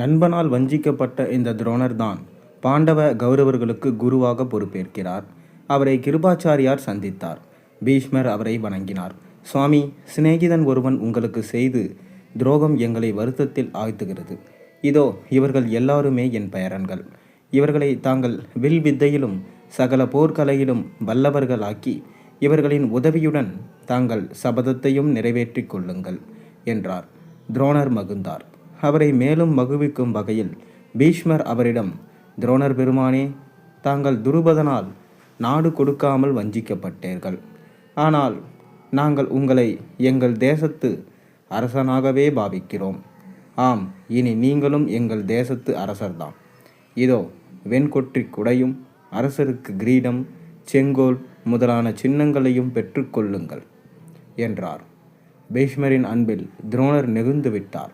நண்பனால் வஞ்சிக்கப்பட்ட இந்த துரோணர்தான் பாண்டவ கௌரவர்களுக்கு குருவாக பொறுப்பேற்கிறார். அவரை கிருபாச்சாரியார் சந்தித்தார். பீஷ்மர் அவரை வணங்கினார். சுவாமி சிநேகிதன் ஒருவன் உங்களுக்கு செய்து துரோகம் எங்களை வருத்தத்தில் ஆழ்த்துகிறது. இதோ இவர்கள் எல்லாருமே என் பெயரன்கள் இவர்களை தாங்கள் வில் வித்தையிலும் சகல போர்க்கலையிலும் வல்லவர்களாக்கி இவர்களின் உதவியுடன் தாங்கள் சபதத்தையும் நிறைவேற்றிக் கொள்ளுங்கள் என்றார். துரோணர் மகிழ்ந்தார். அவரை மேலும் மகிழ்விக்கும் வகையில் பீஷ்மர் அவரிடம் துரோணர் பெருமானே தாங்கள் துருபதனால் நாடு கொடுக்காமல் வஞ்சிக்கப்பட்டீர்கள். ஆனால் நாங்கள் உங்களை எங்கள் தேசத்து அரசனாகவே பாவிக்கிறோம். ஆம் இனி நீங்களும் எங்கள் தேசத்து அரசர்தான். இதோ வெண்கொற்றி குடையும் அரசருக்கு கிரீடம் செங்கோல் முதலான சின்னங்களையும் பெற்றுக்கொள்ளுங்கள் என்றார். பீஷ்மரின் அன்பில் துரோணர் நெகுந்து விட்டார்.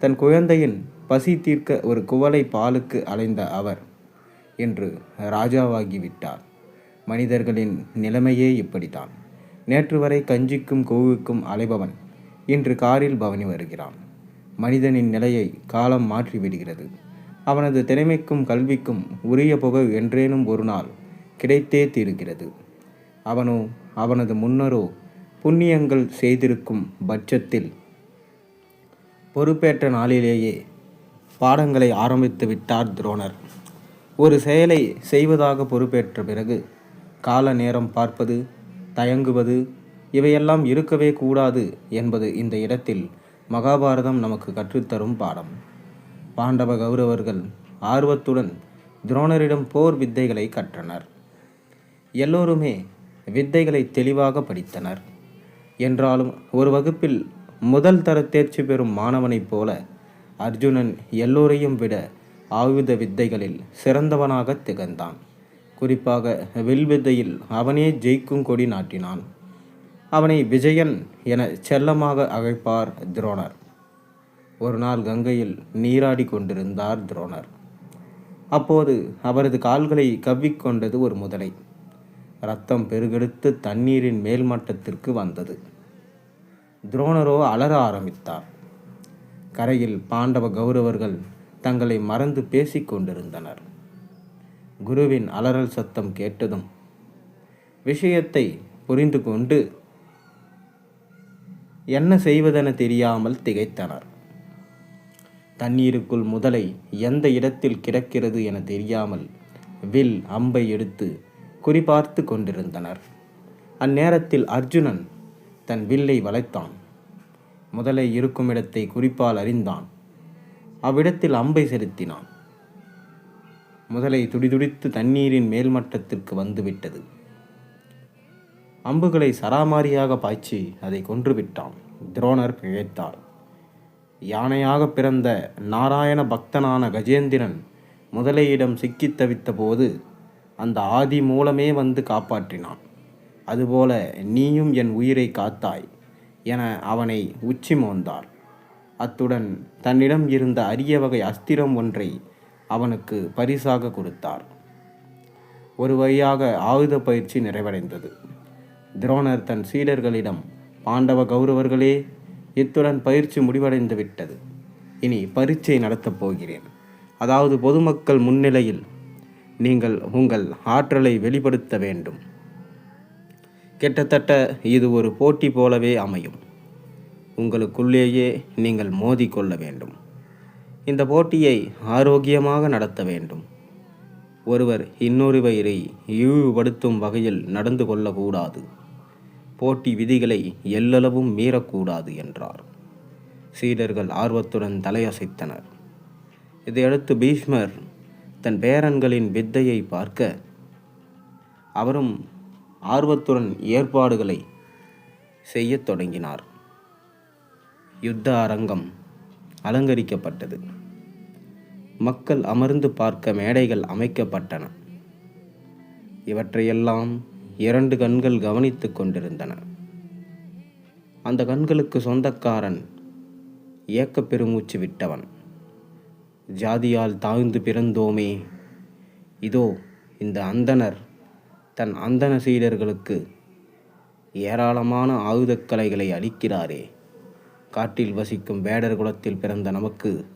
தன் குழந்தையின் பசி தீர்க்க ஒரு குவளை பாலுக்கு அலைந்த அவர் இன்று ராஜாவாகிவிட்டார். மனிதர்களின் நிலைமையே இப்படித்தான். நேற்று வரை கஞ்சிக்கும் கோவுக்கும் அலைபவன் இன்று காரில் பவனி வருகிறான். மனிதனின் நிலையை காலம் மாற்றி விடுகிறது அவனது திறமைக்கும் கல்விக்கும் உரிய புகழ் என்றேனும் ஒரு நாள் கிடைத்தே தீருகிறது. அவனோ அவனது முன்னரோ புண்ணியங்கள் செய்திருக்கும் பட்சத்தில் பொறுப்பேற்ற நாளிலேயே பாடங்களை ஆரம்பித்து விட்டார் துரோணர். ஒரு செயலை செய்வதாக பொறுப்பேற்ற பிறகு கால நேரம் பார்ப்பது தயங்குவது இவையெல்லாம் இருக்கவே கூடாது என்பது இந்த இடத்தில் மகாபாரதம் நமக்கு கற்றுத்தரும் பாடம். பாண்டவ கௌரவர்கள் ஆர்வத்துடன் துரோணரிடம் போர் வித்தைகளை கற்றனர். எல்லோருமே வித்தைகளை தெளிவாக படித்தனர். என்றாலும் ஒரு வகுப்பில் முதல் தர தேர்ச்சி பெறும் மாணவனைப் போல அர்ஜுனன் எல்லோரையும் விட ஆயுத வித்தைகளில் சிறந்தவனாக திகழ்ந்தான். குறிப்பாக வில்வித்தையில் அவனே ஜெயிக்கும் கொடி நாட்டினான். அவனை விஜயன் என செல்லமாக அழைப்பார் துரோணர். ஒரு நாள் கங்கையில் நீராடி கொண்டிருந்தார் துரோணர். அப்போது அவரது கால்களை கவ்விக்கொண்டது ஒரு முதலை. ரத்தம் பெருகெடுத்து தண்ணீரின் மேல்மட்டத்திற்கு வந்தது. துரோணரோ அலற ஆரம்பித்தார். கரையில் பாண்டவ கௌரவர்கள் தங்களை மறந்து பேசிக் கொண்டிருந்தனர். குருவின் அலறல் சத்தம் கேட்டதும் விஷயத்தை புரிந்து கொண்டு என்ன செய்வதென தெரியாமல் திகைத்தனர். தண்ணீருக்குள் முதலை எந்த இடத்தில் கிடக்கிறது என தெரியாமல் வில் அம்பை எடுத்து குறிபார்த்து கொண்டிருந்தனர். அந்நேரத்தில் அர்ஜுனன் தன் வில்லை வளைத்தான். முதலை இருக்கும் இடத்தை குறிப்பால் அறிந்தான். அவ்விடத்தில் அம்பை செலுத்தினான். முதலை துடிதுடித்து தண்ணீரின் மேல்மட்டத்திற்கு வந்துவிட்டது. அம்புகளை சராமாரியாக பாய்ச்சி அதை கொன்றுவிட்டான். துரோணர் பிழைத்தார். யானையாக பிறந்த நாராயண பக்தனான கஜேந்திரன் முதலையிடம் சிக்கித் தவித்த போது அந்த ஆதி மூலமே வந்து காப்பாற்றினான். அதுபோல நீயும் என் உயிரை காத்தாய் என அவனை உச்சி மோந்தார் அத்துடன் தன்னிடம் இருந்த அரிய வகை அஸ்திரம் ஒன்றை அவனுக்கு பரிசாக கொடுத்தார். ஒரு வழியாக ஆயுத பயிற்சி நிறைவடைந்தது. துரோணர் தன் சீடர்களிடம் பாண்டவ கௌரவர்களே இத்துடன் பயிற்சி முடிவடைந்து விட்டது. இனி பரீட்சை நடத்தப் போகிறேன். அதாவது பொதுமக்கள் முன்னிலையில் நீங்கள் உங்கள் ஆற்றலை வெளிப்படுத்த வேண்டும். கிட்டத்தட்ட இது ஒரு போட்டி போலவே அமையும். உங்களுக்குள்ளேயே நீங்கள் மோதிக்கொள்ள வேண்டும். இந்த போட்டியை ஆரோக்கியமாக நடத்த வேண்டும். ஒருவர் இன்னொருவரை இழிவுபடுத்தும் வகையில் நடந்து கொள்ளக்கூடாது. போட்டி விதிகளை எல்லளவும் மீறக்கூடாது என்றார். சீடர்கள் ஆர்வத்துடன் தலையசைத்தனர். இதையடுத்து பீஷ்மர் தன் பேரன்களின் வித்தையை பார்க்க அவரும் ஆர்வத்துடன் ஏற்பாடுகளை செய்யத் தொடங்கினார். யுத்த அரங்கம் அலங்கரிக்கப்பட்டது. மக்கள் அமர்ந்து பார்க்க மேடைகள் அமைக்கப்பட்டன. இவற்றையெல்லாம் இரண்டு கண்கள் கவனித்துக் கொண்டிருந்தன. அந்த கண்களுக்கு சொந்தக்காரன் ஏக்க பெருமூச்சு விட்டவன். ஜாதியால் தாழ்ந்து பிறந்தோமே இதோ இந்த அந்தணர் தன் அந்தன சீடர்களுக்கு ஏராளமான ஆயுதக்கலைகளை அளிக்கிறாரே. காட்டில் வசிக்கும் வேடர் குலத்தில் பிறந்த நமக்கு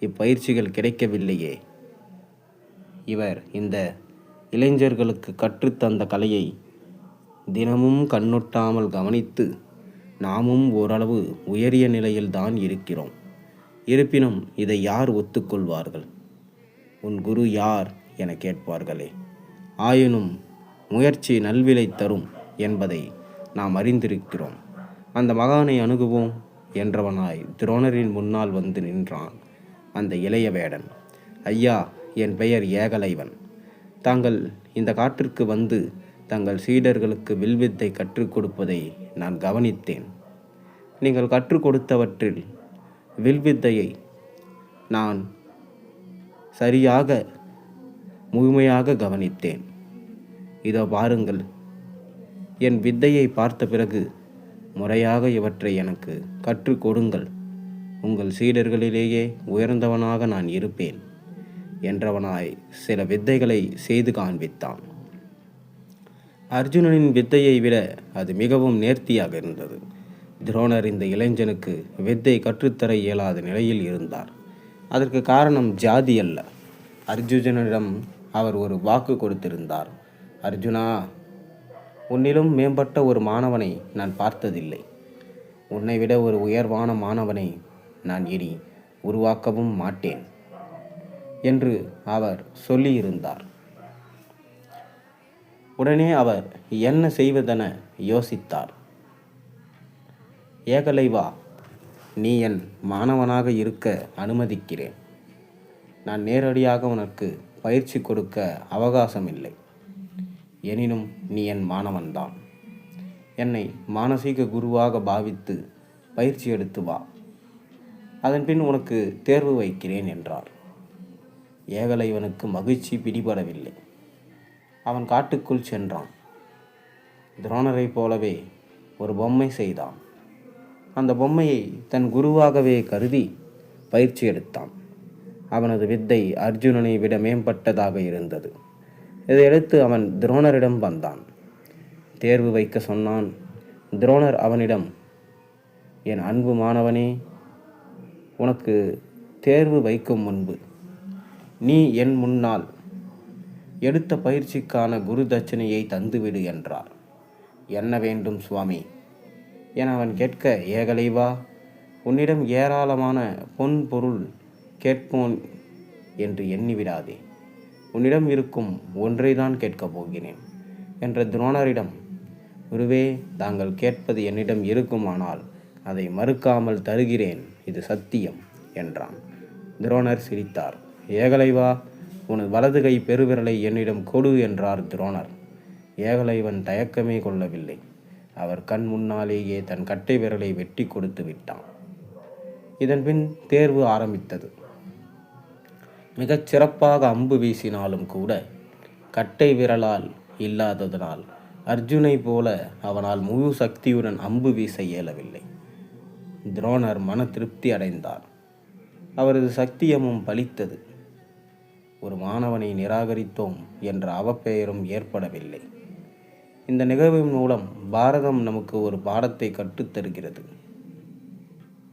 இப்பயிற்சிகள் கிடைக்கவில்லையே. இவர் இந்த இளைஞர்களுக்கு கற்றுத்தந்த கலையை தினமும் கண்ணொட்டாமல் கவனித்து நாமும் ஓரளவு உயரிய நிலையில்தான் இருக்கிறோம். இருப்பினும் இதை யார் ஒத்துக்கொள்வார்கள்? உன் குரு யார்? என கேட்பார்களே. ஆயினும் முயற்சி நல்விலை தரும் என்பதை நாம் அறிந்திருக்கிறோம். அந்த மகானை அணுகுவோம் என்றவனாய் துரோணரின் முன்னால் வந்து நின்றான் அந்த இளைய வேடன். ஐயா என் பெயர் ஏகலைவன். தாங்கள் இந்த காட்டிற்கு வந்து தங்கள் சீடர்களுக்கு வில்வித்தை கற்றுக் கொடுப்பதை நான் கவனித்தேன். நீங்கள் கற்றுக் கொடுத்தவற்றில் வில்வித்தையை நான் சரியாக முழுமையாக கவனித்தேன். இதோ பாருங்கள். என் வித்தையை பார்த்த பிறகு முறையாக இவற்றை எனக்கு கற்றுக் கொடுங்கள். உங்கள் சீடர்களிலேயே உயர்ந்தவனாக நான் இருப்பேன் என்றவனாய் சில வித்தைகளை செய்து காண்பித்தான். அர்ஜுனனின் வித்தையை விட அது மிகவும் நேர்த்தியாக இருந்தது. துரோணர் இந்த இளைஞனுக்கு வித்தை கற்றுத்தர இயலாத நிலையில் இருந்தார். அதற்கு காரணம் ஜாதி அல்ல. அர்ஜுனனிடம் அவர் ஒரு வாக்கு கொடுத்திருந்தார். அர்ஜுனா உன்னிலும் மேம்பட்ட ஒரு மாணவனை நான் பார்த்ததில்லை. உன்னை விட ஒரு உயர்வான மாணவனை நான் இனி உருவாக்கவும் மாட்டேன் என்று அவர் சொல்லியிருந்தார். உடனே அவர் என்ன செய்வதென யோசித்தார். ஏகலைவா நீ என் மாணவனாக இருக்க அனுமதிக்கிறேன். நான் நேரடியாக உனக்கு பயிற்சி கொடுக்க அவகாசம் இல்லை எனினும் நீ என் மாணவன்தான். என்னை மானசீக குருவாக பாவித்து பயிற்சி எடுத்து வா. அதன்பின் உனக்கு தேர்வு வைக்கிறேன் என்றார். ஏகலைவனுக்கு மகிழ்ச்சி பிடிபடவில்லை. அவன் காட்டுக்குள் சென்றான். துரோணரைப் போலவே ஒரு பொம்மை செய்தான். அந்த பொம்மையை தன் குருவாகவே கருதி பயிற்சி எடுத்தான். அவனது வித்தை அர்ஜுனனை விட மேம்பட்டதாக இருந்தது. இதையடுத்து அவன் துரோணரிடம் வந்தான். தேர்வு வைக்க சொன்னான். துரோணர் அவனிடம் என் அன்பு மாணவனே உனக்கு தேர்வு வைக்கும் முன்பு நீ என் முன்னால் எடுத்த பயிற்சிக்கான குரு தட்சணையை தந்துவிடு என்றார். என்ன வேண்டும் சுவாமி என அவன் கேட்க ஏகலைவா உன்னிடம் ஏராளமான பொன் பொருள் கேட்போன் என்று எண்ணிவிடாதே. உன்னிடம் இருக்கும் ஒன்றை தான் கேட்கப் போகிறேன் என்ற துரோணரிடம் குருவே தாங்கள் கேட்பது என்னிடம் இருக்குமானால் அதை மறுக்காமல் தருகிறேன் இது சத்தியம் என்றான். துரோணர் சிரித்தார். ஏகலைவா உனது வலது கை பெருவிரலை என்னிடம் கொடு என்றார் துரோணர். ஏகலைவன் தயக்கமே கொள்ளவில்லை. அவர் கண் முன்னாலேயே தன் கட்டை விரலை வெட்டி கொடுத்து விட்டான். இதன்பின் தேர்வு ஆரம்பித்தது. மிகச் சிறப்பாக அம்பு வீசினாலும் கூட கட்டை விரலால் இல்லாததனால் அர்ஜுனை போல அவனால் முழு சக்தியுடன் அம்பு வீச இயலவில்லை. துரோணர் மன திருப்தி அடைந்தார். அவரது சத்தியமும் பலித்தது. ஒரு மாணவனை நிராகரித்தோம் என்ற அவப்பெயரும் ஏற்படவில்லை. இந்த நிகழ்வின் மூலம் பாரதம் நமக்கு ஒரு பாடத்தை கற்றுத்தருகிறது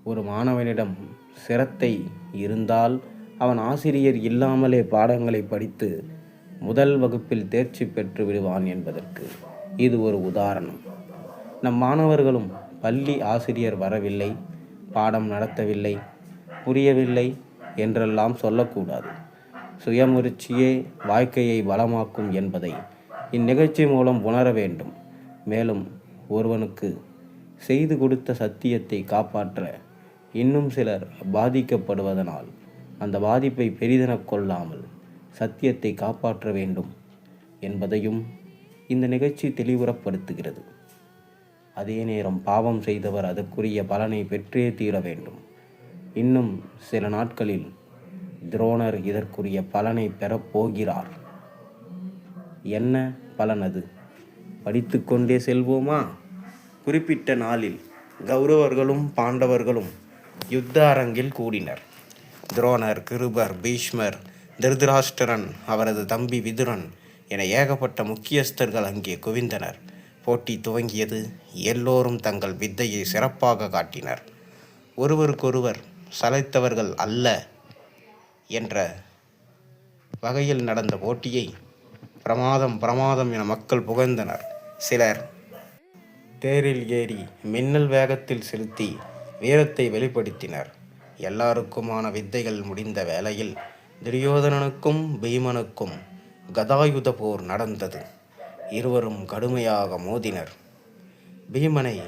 ஒரு மாணவனிடம் சிரத்தை இருந்தால் அவன் ஆசிரியர் இல்லாமலே பாடங்களை படித்து முதல் வகுப்பில் தேர்ச்சி பெற்று விடுவான் என்பதற்கு இது ஒரு உதாரணம். நம் மாணவர்களும் பள்ளி ஆசிரியர் வரவில்லை பாடம் நடத்தவில்லை புரியவில்லை என்றெல்லாம் சொல்லக்கூடாது. சுயமுயற்சியே வாழ்க்கையை வளமாக்கும் என்பதை இந்நிகழ்ச்சி மூலம் உணர வேண்டும். மேலும் ஒருவனுக்கு செய்து கொடுத்த சத்தியத்தை காப்பாற்ற இன்னும் சிலர் பாதிக்கப்படுவதனால் அந்த பாதிப்பை பெரிதெனக் கொள்ளாமல் சத்தியத்தை காப்பாற்ற வேண்டும் என்பதையும் இந்த நிகழ்ச்சி தெளிவுறப்படுத்துகிறது அதே நேரம் பாவம் செய்தவர் அதற்குரிய பலனை பெற்றே தீர வேண்டும். இன்னும் சில நாட்களில் துரோணர் இதற்குரிய பலனை பெறப்போகிறார் என்ன பலன் அது? படித்துக்கொண்டே செல்வோமா? குறிப்பிட்ட நாளில் கௌரவர்களும் பாண்டவர்களும் யுத்த அரங்கில் கூடினர். துரோணர் கிருபர் பீஷ்மர் திருதராஷ்டிரன் அவரது தம்பி விதுரன் என ஏகப்பட்ட முக்கியஸ்தர்கள் அங்கே குவிந்தனர். போட்டி துவங்கியது. எல்லோரும் தங்கள் வித்தையை சிறப்பாக காட்டினர். ஒருவருக்கொருவர் சலைத்தவர்கள் அல்ல என்ற வகையில் நடந்த போட்டியை பிரமாதம் பிரமாதம் என மக்கள் புகழ்ந்தனர். சிலர் தேரில் ஏறி மின்னல் வேகத்தில் செலுத்தி வீரத்தை வெளிப்படுத்தினர். எல்லாருக்குமான வித்தைகள் முடிந்த வேளையில் துரியோதனனுக்கும் பீமனுக்கும் கதாயுத போர் நடந்தது. இருவரும் கடுமையாக மோதினர். பீமனை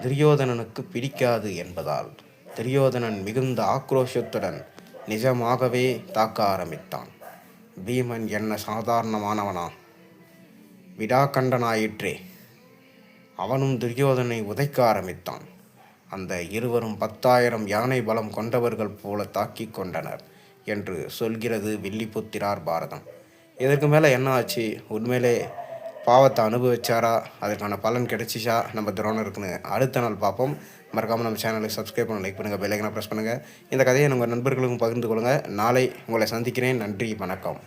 துரியோதனனுக்கு பிடிக்காது என்பதால் துரியோதனன் மிகுந்த ஆக்ரோஷத்துடன் நிஜமாகவே தாக்க ஆரம்பித்தான். பீமன் என்ன சாதாரணமானவனா? விடாக்கண்டனாயிற்றே. அவனும் துரியோதனை உதைக்க ஆரம்பித்தான். அந்த இருவரும் பத்தாயிரம் யானை பலம் கொண்டவர்கள் போல தாக்கி கொண்டனர் என்று சொல்கிறது வில்லிபுத்திரார் பாரதம். இதற்கு மேலே என்ன ஆச்சு? உண்மையிலே பாவத்தை அனுபவிச்சாரா? அதற்கான பலன் கிடைச்சிச்சா? நம்ம துரோணருக்குன்னு அடுத்த நாள் பார்ப்போம். மறக்காமல் நம்ம சேனலை சப்ஸ்கிரைப் பண்ண லைக் பண்ணுங்கள் பெல்லைக்கனை ப்ரெஸ் பண்ணுங்கள் இந்த கதையை உங்கள் நண்பர்களுக்கும் பகிர்ந்து கொள்ளுங்கள் நாளை உங்களை சந்திக்கிறேன். நன்றி வணக்கம்.